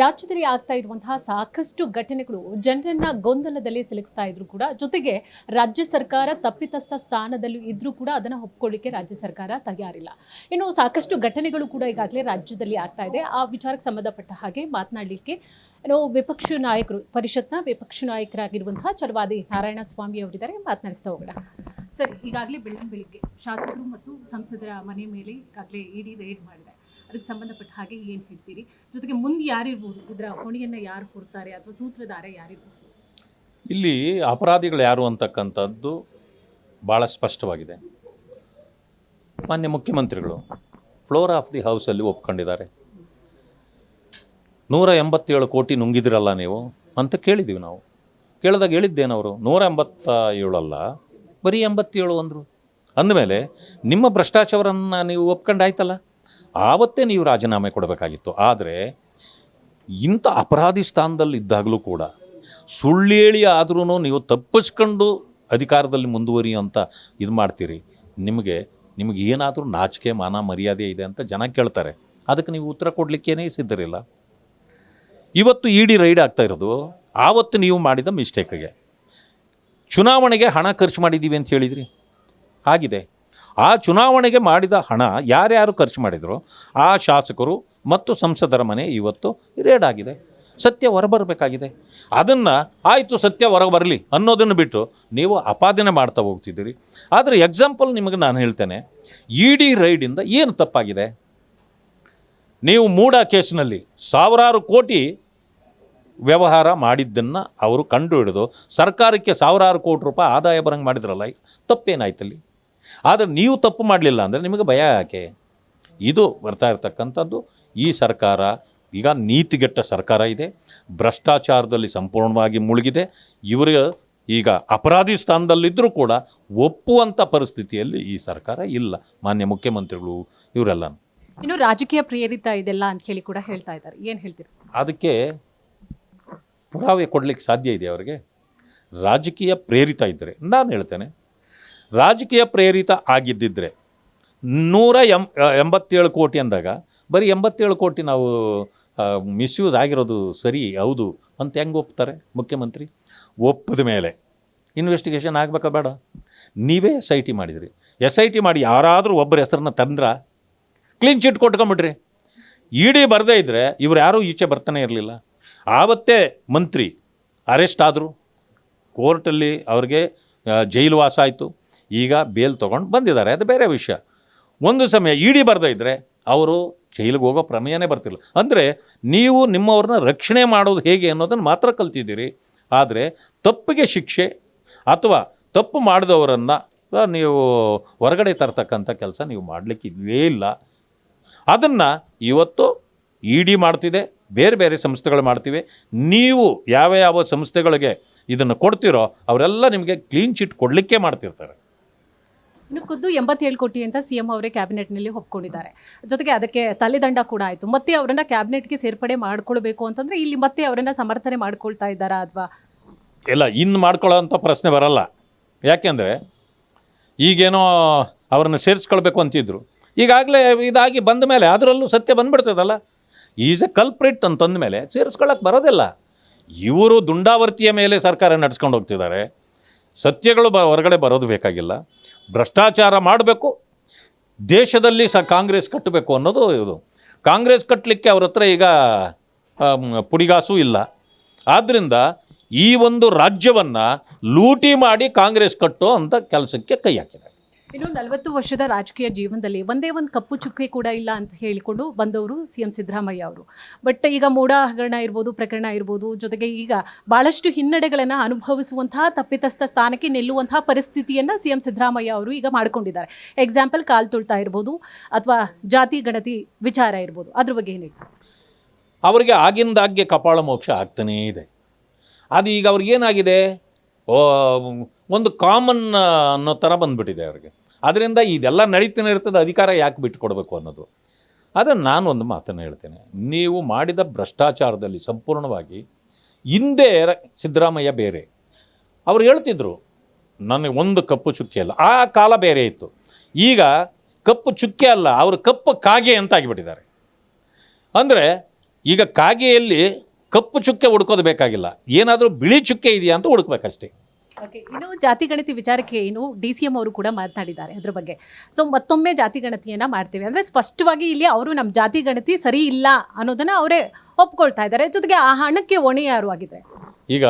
ರಾಜ್ಯದಲ್ಲಿ ಆಗ್ತಾ ಇರುವಂತಹ ಸಾಕಷ್ಟು ಘಟನೆಗಳು ಜನರನ್ನ ಗೊಂದಲದಲ್ಲಿ ಸಿಲುಕಿಸ್ತಾ ಇದ್ರು ಕೂಡ. ಜೊತೆಗೆ ರಾಜ್ಯ ಸರ್ಕಾರ ತಪ್ಪಿತಸ್ಥ ಸ್ಥಾನದಲ್ಲೂ ಇದ್ರೂ ಕೂಡ ಅದನ್ನ ಒಪ್ಕೊಳ್ಳಿಕ್ಕೆ ರಾಜ್ಯ ಸರ್ಕಾರ ತಯಾರಿಲ್ಲ. ಇನ್ನು ಸಾಕಷ್ಟು ಘಟನೆಗಳು ಕೂಡ ಈಗಾಗಲೇ ರಾಜ್ಯದಲ್ಲಿ ಆಗ್ತಾ ಇದೆ. ಆ ವಿಚಾರಕ್ಕೆ ಸಂಬಂಧಪಟ್ಟ ಹಾಗೆ ಮಾತನಾಡಲಿಕ್ಕೆ ಏನು ವಿಪಕ್ಷ ನಾಯಕರು, ಪರಿಷತ್ನ ವಿಪಕ್ಷ ನಾಯಕರಾಗಿರುವಂತಹ ಚಲವಾದಿ ನಾರಾಯಣ ಸ್ವಾಮಿ ಅವರಿದ್ದಾರೆ. ಮಾತನಾಡಿಸ್ತಾ ಹೋಗೋಣ. ಸರ್, ಈಗಾಗಲೇ ಬೆಳಗ್ಗೆ ಬೆಳಿಗ್ಗೆ ಶಾಸಕರು ಮತ್ತು ಸಂಸದರ ಮನೆ ಮೇಲೆ ಈಗಾಗಲೇ ಇಡಿ ರೇಡ್ ಮಾಡಿದೆ ಅದಕ್ಕೆ ಸಂಬಂಧಪಟ್ಟ ಹಾಗೆ ಏನು ಹೇಳ್ತೀರಿ? ಜೊತೆಗೆ ಮುಂದೆ ಯಾರಿರ್ಬೋದು? ಇದರ ಹೊಣೆಯನ್ನು ಯಾರು ಕೊಡ್ತಾರೆ ಅಥವಾ ಸೂತ್ರಧಾರ ಯಾರಿರ್ಬೋದು? ಇಲ್ಲಿ ಅಪರಾಧಿಗಳು ಯಾರು ಅಂತಕ್ಕಂಥದ್ದು ಭಾಳ ಸ್ಪಷ್ಟವಾಗಿದೆ. ಮಾನ್ಯ ಮುಖ್ಯಮಂತ್ರಿಗಳು, ಫ್ಲೋರ್ ಆಫ್ ದಿ ಹೌಸಲ್ಲಿ ಒಪ್ಕೊಂಡಿದ್ದಾರೆ. ನೂರ ಎಂಬತ್ತೇಳು ಕೋಟಿ ನುಂಗಿದಿರಲ್ಲ ನೀವು ಅಂತ ಕೇಳಿದ್ದೀವಿ ನಾವು. ಕೇಳಿದಾಗ ಹೇಳಿದ್ದೇನವರು ನೂರ ಎಂಬತ್ತ ಏಳಲ್ಲ ಬರೀ ಎಂಬತ್ತೇಳು ಅಂದರು. ಅಂದಮೇಲೆ ನಿಮ್ಮ ಭ್ರಷ್ಟಾಚಾರವನ್ನು ನೀವು ಒಪ್ಕೊಂಡಾಯ್ತಲ್ಲ ಆವತ್ತೇ ನೀವು ರಾಜೀನಾಮೆ ಕೊಡಬೇಕಾಗಿತ್ತು. ಆದರೆ ಇಂಥ ಅಪರಾಧಿ ಸ್ಥಾನದಲ್ಲಿದ್ದಾಗಲೂ ಕೂಡ ಸುಳ್ಳೇಳಿ ಆದ್ರೂ ನೀವು ತಪ್ಪಿಸ್ಕೊಂಡು ಅಧಿಕಾರದಲ್ಲಿ ಮುಂದುವರಿ ಅಂತ ಇದು ಮಾಡ್ತೀರಿ. ನಿಮಗೆ ನಿಮಗೆ ಏನಾದರೂ ನಾಚಿಕೆ, ಮಾನ, ಮರ್ಯಾದೆ ಇದೆ ಅಂತ ಜನ ಕೇಳ್ತಾರೆ. ಅದಕ್ಕೆ ನೀವು ಉತ್ತರ ಕೊಡಲಿಕ್ಕೇನೇ ಸಿದ್ಧರಿಲ್ಲ. ಇವತ್ತು ಇ ಡಿ ರೈಡ್ ಆಗ್ತಾ ಇರೋದು. ಆವತ್ತು ನೀವು ಮಾಡಿದ ಮಿಸ್ಟೇಕ್ಗೆ. ಚುನಾವಣೆಗೆ ಹಣ ಖರ್ಚು ಮಾಡಿದ್ದೀವಿ ಅಂತ ಹೇಳಿದ್ರಿ? ಆಗಿದೆ. ಆ ಚುನಾವಣೆಗೆ ಮಾಡಿದ ಹಣ ಯಾರ್ಯಾರು ಖರ್ಚು ಮಾಡಿದ್ರು, ಆ ಶಾಸಕರು ಮತ್ತು ಸಂಸದರ ಮನೆ ಇವತ್ತು ರೇಡ್ ಆಗಿದೆ. ಸತ್ಯ ಹೊರಬರಬೇಕಾಗಿದೆ. ಅದನ್ನು ಆಯಿತು ಸತ್ಯ ಹೊರಗೆ ಬರಲಿ ಅನ್ನೋದನ್ನು ಬಿಟ್ಟು ನೀವು ಅಪಾದನೆ ಮಾಡ್ತಾ ಹೋಗ್ತಿದ್ದೀರಿ. ಆದರೆ ಎಕ್ಸಾಂಪಲ್ ನಿಮಗೆ ನಾನು ಹೇಳ್ತೇನೆ ಇ ಡಿ ರೈಡಿಂದ ಏನು ತಪ್ಪಾಗಿದೆ? ನೀವು ಮೂಡ ಕೇಸ್ನಲ್ಲಿ ಸಾವಿರಾರು ಕೋಟಿ ವ್ಯವಹಾರ ಮಾಡಿದ್ದನ್ನು ಅವರು ಕಂಡು ಹಿಡಿದು ಸರ್ಕಾರಕ್ಕೆ ಸಾವಿರಾರು ಕೋಟಿ ರೂಪಾಯಿ ಆದಾಯ ಬರಂಗೆ ಮಾಡಿದ್ರಲ್ಲ, ತಪ್ಪೇನಾಯ್ತಲ್ಲಿ? ಆದರೆ ನೀವು ತಪ್ಪು ಮಾಡಲಿಲ್ಲ ಅಂದರೆ ನಿಮಗೆ ಭಯ ಯಾಕೆ? ಇದು ಬರ್ತಾ ಇರತಕ್ಕಂಥದ್ದು. ಈ ಸರ್ಕಾರ ಈಗ ನೀತಿಗೆಟ್ಟ ಸರ್ಕಾರ ಇದೆ. ಭ್ರಷ್ಟಾಚಾರದಲ್ಲಿ ಸಂಪೂರ್ಣವಾಗಿ ಮುಳುಗಿದೆ. ಇವರು ಈಗ ಅಪರಾಧಿ ಸ್ಥಾನದಲ್ಲಿದ್ದರೂ ಕೂಡ ಒಪ್ಪುವಂಥ ಪರಿಸ್ಥಿತಿಯಲ್ಲಿ ಈ ಸರ್ಕಾರ ಇಲ್ಲ. ಮಾನ್ಯ ಮುಖ್ಯಮಂತ್ರಿಗಳು ಇವರೆಲ್ಲ ಇನ್ನು ರಾಜಕೀಯ ಪ್ರೇರಿತ ಇದೆಲ್ಲ ಅಂತ ಹೇಳಿ ಕೂಡ ಹೇಳ್ತಾ ಇದ್ದಾರೆ. ಏನು ಹೇಳ್ತೀರಿ? ಅದಕ್ಕೆ ಪುರಾವೆ ಕೊಡಲಿಕ್ಕೆ ಸಾಧ್ಯ ಇದೆ ಅವರಿಗೆ? ರಾಜಕೀಯ ಪ್ರೇರಿತ ಇದ್ದರೆ ನಾನು ಹೇಳ್ತೇನೆ. ರಾಜಕೀಯ ಪ್ರೇರಿತ ಆಗಿದ್ದಿದ್ರೆ ನೂರ ಎಂ ಎಂಬತ್ತೇಳು ಕೋಟಿ ಅಂದಾಗ ಬರೀ ಎಂಬತ್ತೇಳು ಕೋಟಿ ನಾವು ಮಿಸ್ಯೂಸ್ ಆಗಿರೋದು ಸರಿ ಹೌದು ಅಂತ ಹೆಂಗೆ ಒಪ್ತಾರೆ ಮುಖ್ಯಮಂತ್ರಿ? ಒಪ್ಪದ ಮೇಲೆ. ಇನ್ವೆಸ್ಟಿಗೇಷನ್ ಆಗಬೇಕಾ ಬೇಡ. ನೀವೇ ಎಸ್ ಐ ಟಿ ಮಾಡಿದಿರಿ. ಎಸ್ ಐ ಟಿ ಮಾಡಿ ಯಾರಾದರೂ ಒಬ್ಬರ ಹೆಸರನ್ನ ತಂದ್ರ ಕ್ಲೀನ್ ಚಿಟ್ ಕೊಟ್ಕೊಂಬಿಟ್ರಿ ಇಡಿ ಬರದೇ ಇದ್ದರೆ ಇವ್ರು ಯಾರೂ ಈಚೆ ಬರ್ತಾನೆ ಇರಲಿಲ್ಲ. ಆವತ್ತೇ ಮಂತ್ರಿ ಅರೆಸ್ಟ್ ಆದರು. ಕೋರ್ಟಲ್ಲಿ ಅವ್ರಿಗೆ ಆ, ಜೈಲು ವಾಸ ಆಯಿತು. ಈಗ ಬೇಲ್ ತೊಗೊಂಡು ಬಂದಿದ್ದಾರೆ. ಅದು ಬೇರೆ ವಿಷಯ. ಒಂದು ಸಮಯ ಇಡಿ ಡಿ ಇದ್ದರೆ ಅವರು ಜೈಲಿಗೆ ಹೋಗೋ ಪ್ರಮೇಯನೇ ಬರ್ತಿಲ್ಲ. ಅಂದರೆ ನೀವು ನಿಮ್ಮವ್ರನ್ನ ರಕ್ಷಣೆ ಮಾಡೋದು ಹೇಗೆ ಅನ್ನೋದನ್ನು ಮಾತ್ರ ಕಲ್ತಿದ್ದೀರಿ. ಆದರೆ ತಪ್ಪಿಗೆ ಶಿಕ್ಷೆ ಅಥವಾ ತಪ್ಪು ಮಾಡಿದವರನ್ನು ನೀವು ಹೊರಗಡೆ ತರ್ತಕ್ಕಂಥ ಕೆಲಸ ನೀವು ಮಾಡಲಿಕ್ಕೆ ಇಲ್ಲೇ ಇಲ್ಲ. ಅದನ್ನು ಇವತ್ತು ಇ ಡಿ ಮಾಡ್ತಿದೆ, ಬೇರೆ ಬೇರೆ ಸಂಸ್ಥೆಗಳು ಮಾಡ್ತಿವೆ. ನೀವು ಯಾವ ಯಾವ ಸಂಸ್ಥೆಗಳಿಗೆ ಇದನ್ನು ಕೊಡ್ತೀರೋ ಅವರೆಲ್ಲ ನಿಮಗೆ ಕ್ಲೀನ್ ಚಿಟ್ ಕೊಡಲಿಕ್ಕೆ ಮಾಡ್ತಿರ್ತಾರೆ. ಇನ್ನು ಖುದ್ದು ಎಂಬತ್ತೇಳು ಕೋಟಿ ಅಂತ ಸಿ ಎಂ ಅವರೇ ಕ್ಯಾಬಿನೆಟ್ನಲ್ಲಿ ಒಪ್ಕೊಂಡಿದ್ದಾರೆ. ಜೊತೆಗೆ ಅದಕ್ಕೆ ತಲೆದಂಡ ಕೂಡ ಆಯಿತು. ಮತ್ತೆ ಅವರನ್ನ ಕ್ಯಾಬಿನೆಟ್ಗೆ ಸೇರ್ಪಡೆ ಮಾಡ್ಕೊಳ್ಬೇಕು ಅಂತಂದ್ರೆ ಇಲ್ಲಿ ಮತ್ತೆ ಅವರನ್ನ ಸಮರ್ಥನೆ ಮಾಡ್ಕೊಳ್ತಾ ಇದ್ದಾರಾ ಅಥವಾ ಇಲ್ಲ ಇನ್ನು ಮಾಡ್ಕೊಳ್ಳೋ ಅಂಥ ಪ್ರಶ್ನೆ ಬರಲ್ಲ. ಯಾಕೆಂದರೆ ಈಗೇನೋ ಅವ್ರನ್ನ ಸೇರಿಸ್ಕೊಳ್ಬೇಕು ಅಂತಿದ್ರು. ಈಗಾಗಲೇ ಇದಾಗಿ ಬಂದ ಮೇಲೆ ಅದರಲ್ಲೂ ಸತ್ಯ ಬಂದ್ಬಿಡ್ತದಲ್ಲ. ಈಸ್ ಎ ಕಲ್ಪ್ರಿಟ್ ಅಂತಂದ ಮೇಲೆ ಸೇರಿಸ್ಕೊಳ್ಳೋಕೆ ಬರೋದಿಲ್ಲ. ಇವರು ದುಂಡಾವರ್ತಿಯ ಮೇಲೆ ಸರ್ಕಾರ ನಡೆಸ್ಕೊಂಡು ಹೋಗ್ತಿದ್ದಾರೆ. ಸತ್ಯಗಳು ಬ ಹೊರಗಡೆ ಬರೋದು ಬೇಕಾಗಿಲ್ಲ. ಭ್ರಷ್ಟಾಚಾರ ಮಾಡಬೇಕು, ದೇಶದಲ್ಲಿ ಸಹ ಕಾಂಗ್ರೆಸ್ ಕಟ್ಟಬೇಕು ಅನ್ನೋದು ಇದು. ಕಾಂಗ್ರೆಸ್ ಕಟ್ಟಲಿಕ್ಕೆ ಅವ್ರ ಹತ್ರ ಈಗ ಪುಡಿಗಾಸು ಇಲ್ಲ. ಆದ್ದರಿಂದ ಈ ಒಂದು ರಾಜ್ಯವನ್ನು ಲೂಟಿ ಮಾಡಿ ಕಾಂಗ್ರೆಸ್ ಕಟ್ಟೋ ಅಂತ ಕೆಲಸಕ್ಕೆ ಕೈ ಹಾಕಿದ್ದಾರೆ. ಇನ್ನು ನಲವತ್ತು ವರ್ಷದ ರಾಜಕೀಯ ಜೀವನದಲ್ಲಿ ಒಂದೇ ಒಂದು ಕಪ್ಪು ಚುಕ್ಕೆ ಕೂಡ ಇಲ್ಲ ಅಂತ ಹೇಳಿಕೊಂಡು ಬಂದವರು ಸಿ ಎಂ ಸಿದ್ದರಾಮಯ್ಯ ಅವರು. ಬಟ್ ಈಗ ಮೂಡ ಹಗರಣ ಇರ್ಬೋದು, ಪ್ರಕರಣ ಇರ್ಬೋದು, ಜೊತೆಗೆ ಈಗ ಬಹಳಷ್ಟು ಹಿನ್ನಡೆಗಳನ್ನು ಅನುಭವಿಸುವಂತಹ ತಪ್ಪಿತಸ್ಥ ಸ್ಥಾನಕ್ಕೆ ನಿಲ್ಲುವಂತಹ ಪರಿಸ್ಥಿತಿಯನ್ನು ಸಿ ಎಂ ಸಿದ್ದರಾಮಯ್ಯ ಅವರು ಈಗ ಮಾಡ್ಕೊಂಡಿದ್ದಾರೆ. ಎಕ್ಸಾಂಪಲ್ ಕಾಲು ತುಳ್ತಾ ಇರ್ಬೋದು ಅಥವಾ ಜಾತಿ, ಗಣತಿ, ವಿಚಾರ ಇರ್ಬೋದು. ಅದ್ರ ಬಗ್ಗೆ ಏನಿದೆ ಅವರಿಗೆ ಆಗಿಂದಾಗ್ಗೆ ಕಪಾಳ ಮೋಕ್ಷ ಆಗ್ತಾನೇ ಇದೆ. ಅದು ಈಗ ಅವ್ರಿಗೇನಾಗಿದೆ ಒಂದು ಕಾಮನ್ ಅನ್ನೋ ಥರ ಬಂದ್ಬಿಟ್ಟಿದೆ ಅವ್ರಿಗೆ. ಅದರಿಂದ ಇದೆಲ್ಲ ನಡೀತಾನೆ ಇರ್ತದೆ, ಅಧಿಕಾರ ಯಾಕೆ ಬಿಟ್ಟುಕೊಡ್ಬೇಕು ಅನ್ನೋದು. ಆದರೆ ನಾನು ಒಂದು ಮಾತನ್ನು ಹೇಳ್ತೇನೆ. ನೀವು ಮಾಡಿದ ಭ್ರಷ್ಟಾಚಾರದಲ್ಲಿ ಸಂಪೂರ್ಣವಾಗಿ ಹಿಂದೆ ಸಿದ್ದರಾಮಯ್ಯ ಬೇರೆ. ಅವ್ರು ಹೇಳ್ತಿದ್ರು, ನನಗೆ ಒಂದು ಕಪ್ಪು ಚುಕ್ಕೆ ಅಲ್ಲ. ಆ ಕಾಲ ಬೇರೆ ಇತ್ತು. ಈಗ ಕಪ್ಪು ಚುಕ್ಕೆ ಅಲ್ಲ, ಅವರು ಕಪ್ಪು ಕಾಗೆ ಅಂತ ಆಗಿಬಿಟ್ಟಿದ್ದಾರೆ ಅಂದರೆ ಈಗ ಕಾಗೆಯಲ್ಲಿ ಕಪ್ಪು ಚುಕ್ಕೆ ಹುಡ್ಕೋದು ಬೇಕಾಗಿಲ್ಲ. ಏನಾದರೂ ಬಿಳಿ ಚುಕ್ಕೆ ಇದೆಯಾ ಅಂತ ಹುಡುಕ್ಬೇಕಷ್ಟೇ. ಇನ್ನು ಜಾತಿ ಗಣತಿ ವಿಚಾರಕ್ಕೆ ಏನು ಡಿ ಸಿ ಎಂ ಅವರು ಕೂಡ ಮಾತನಾಡಿದ್ದಾರೆ ಅದ್ರ ಬಗ್ಗೆ. ಸೊ ಮತ್ತೊಮ್ಮೆ ಜಾತಿ ಗಣತಿಯನ್ನ ಮಾಡ್ತೇವೆ. ಅಂದ್ರೆ ಸ್ಪಷ್ಟವಾಗಿ ಇಲ್ಲಿ ಅವರು ನಮ್ಮ ಜಾತಿ ಗಣತಿ ಸರಿ ಇಲ್ಲ ಅನ್ನೋದನ್ನ ಅವರೇ ಒಪ್ಕೊಳ್ತಾ ಇದ್ದಾರೆ. ಜೊತೆಗೆ ಆ ಹಣಕ್ಕೆ ಹೊಣೆ ಯಾರು ಆಗಿದೆ ಈಗ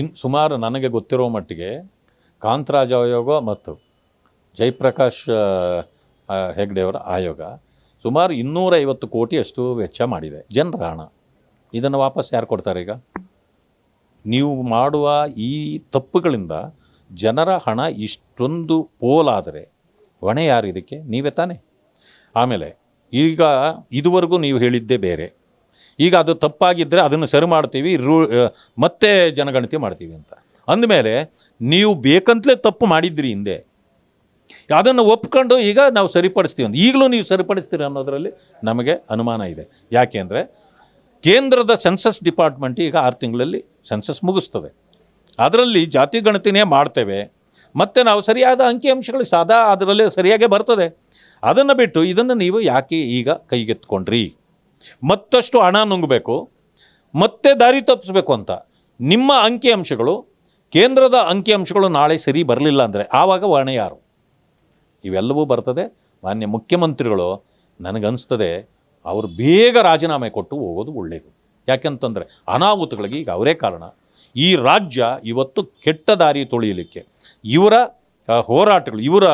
ಇನ್ ಸುಮಾರು ನನಗೆ ಗೊತ್ತಿರೋ ಮಟ್ಟಿಗೆ ಕಾಂತರಾಜ ಆಯೋಗ ಮತ್ತು ಜಯಪ್ರಕಾಶ್ ಹೆಗ್ಡೆಯವರ ಆಯೋಗ ಸುಮಾರು ಇನ್ನೂರೈವತ್ತು ಕೋಟಿ ಅಷ್ಟು ವೆಚ್ಚ ಮಾಡಿದೆ. ಜನರ ಹಣ. ಇದನ್ನು ವಾಪಸ್ ಯಾರು ಕೊಡ್ತಾರೆ ಈಗ? ನೀವು ಮಾಡುವ ಈ ತಪ್ಪುಗಳಿಂದ ಜನರ ಹಣ ಇಷ್ಟೊಂದು ಪೋಲಾದರೆ ಹೊಣೆ ಯಾರು ಇದಕ್ಕೆ? ನೀವೇ ತಾನೇ. ಆಮೇಲೆ ಈಗ ಇದುವರೆಗೂ ನೀವು ಹೇಳಿದ್ದೇ ಬೇರೆ. ಈಗ ಅದು ತಪ್ಪಾಗಿದ್ದರೆ ಅದನ್ನು ಸರಿ ಮಾಡ್ತೀವಿ, ರೂ ಮತ್ತೆ ಜನಗಣತಿ ಮಾಡ್ತೀವಿ ಅಂತ. ಅಂದಮೇಲೆ ನೀವು ಬೇಕಂತಲೇ ತಪ್ಪು ಮಾಡಿದ್ರಿ ಹಿಂದೆ. ಅದನ್ನು ಒಪ್ಕೊಂಡು ಈಗ ನಾವು ಸರಿಪಡಿಸ್ತೀವಿ ಅಂತ. ಈಗಲೂ ನೀವು ಸರಿಪಡಿಸ್ತೀರಿ ಅನ್ನೋದರಲ್ಲಿ ನಮಗೆ ಅನುಮಾನ ಇದೆ. ಯಾಕೆ ಅಂದರೆ ಕೇಂದ್ರದ ಸೆನ್ಸಸ್ ಡಿಪಾರ್ಟ್ಮೆಂಟ್ ಈಗ ಆರು ತಿಂಗಳಲ್ಲಿ ಸೆನ್ಸಸ್ ಮುಗಿಸ್ತದೆ. ಅದರಲ್ಲಿ ಜಾತಿ ಗಣತಿನೇ ಮಾಡ್ತೇವೆ. ಮತ್ತು ನಾವು ಸರಿಯಾದ ಅಂಕಿಅಂಶಗಳು ಸಾದಾ ಅದರಲ್ಲೇ ಸರಿಯಾಗಿ ಬರ್ತದೆ. ಅದನ್ನು ಬಿಟ್ಟು ಇದನ್ನು ನೀವು ಯಾಕೆ ಈಗ ಕೈಗೆತ್ಕೊಂಡ್ರಿ? ಮತ್ತಷ್ಟು ಹಣ ನುಂಗಬೇಕು. ಮತ್ತೆ ದಾರಿ ತಪ್ಪಿಸ್ಬೇಕು ಅಂತ. ನಿಮ್ಮ ಅಂಕಿಅಂಶಗಳು ಕೇಂದ್ರದ ಅಂಕಿಅಂಶಗಳು ನಾಳೆ ಸರಿ ಬರಲಿಲ್ಲ ಅಂದರೆ ಆವಾಗ ಹೊಣೆ ಯಾರು? ಇವೆಲ್ಲವೂ ಬರ್ತದೆ. ಮಾನ್ಯ ಮುಖ್ಯಮಂತ್ರಿಗಳು ನನಗನ್ನಿಸ್ತದೆ ಅವರು ಬೇಗ ರಾಜೀನಾಮೆ ಕೊಟ್ಟು ಹೋಗೋದು ಒಳ್ಳೆಯದು ಯಾಕೆಂತಂದರೆ ಅನಾಹುತಗಳಿಗೆ ಈಗ ಅವರೇ ಕಾರಣ. ಈ ರಾಜ್ಯ ಇವತ್ತು ಕೆಟ್ಟ ದಾರಿ ತೊಳೆಯಲಿಕ್ಕೆ ಇವರ ಹೋರಾಟಗಳು, ಇವರ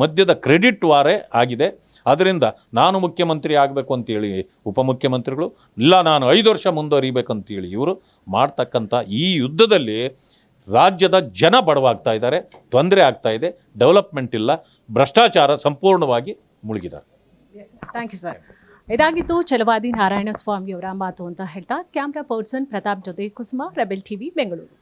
ಮಧ್ಯದ ಕ್ರೆಡಿಟ್ ವಾರೇ ಆಗಿದೆ. ಅದರಿಂದ ನಾನು ಮುಖ್ಯಮಂತ್ರಿ ಆಗಬೇಕು ಅಂತೇಳಿ ಉಪಮುಖ್ಯಮಂತ್ರಿಗಳು, ಇಲ್ಲ, ನಾನು ಐದು ವರ್ಷ ಮುಂದುವರಿಬೇಕಂತೇಳಿ ಇವರು ಮಾಡ್ತಕ್ಕಂಥ ಈ ಯುದ್ಧದಲ್ಲಿ ರಾಜ್ಯದ ಜನ ಬಡವಾಗ್ತಾ ಇದ್ದಾರೆ, ತೊಂದರೆ ಆಗ್ತಾ ಇದೆ, ಡೆವಲಪ್ಮೆಂಟ್ ಇಲ್ಲ, ಭ್ರಷ್ಟಾಚಾರ ಸಂಪೂರ್ಣವಾಗಿ ಮುಳುಗಿದ್ದಾರೆ ಥ್ಯಾಂಕ್ ಯು ಸರ್ ಇದಾಗಿತ್ತು ಛಲವಾದಿ ನಾರಾಯಣ ಸ್ವಾಮಿಯವರ ಮಾತು ಅಂತ ಹೇಳ್ತಾ, ಕ್ಯಾಮ್ರಾ ಪರ್ಸನ್ ಪ್ರತಾಪ್ ಜೊತೆ ಕುಸುಮ, ರೆಬೆಲ್ ಟಿವಿ, ಬೆಂಗಳೂರು.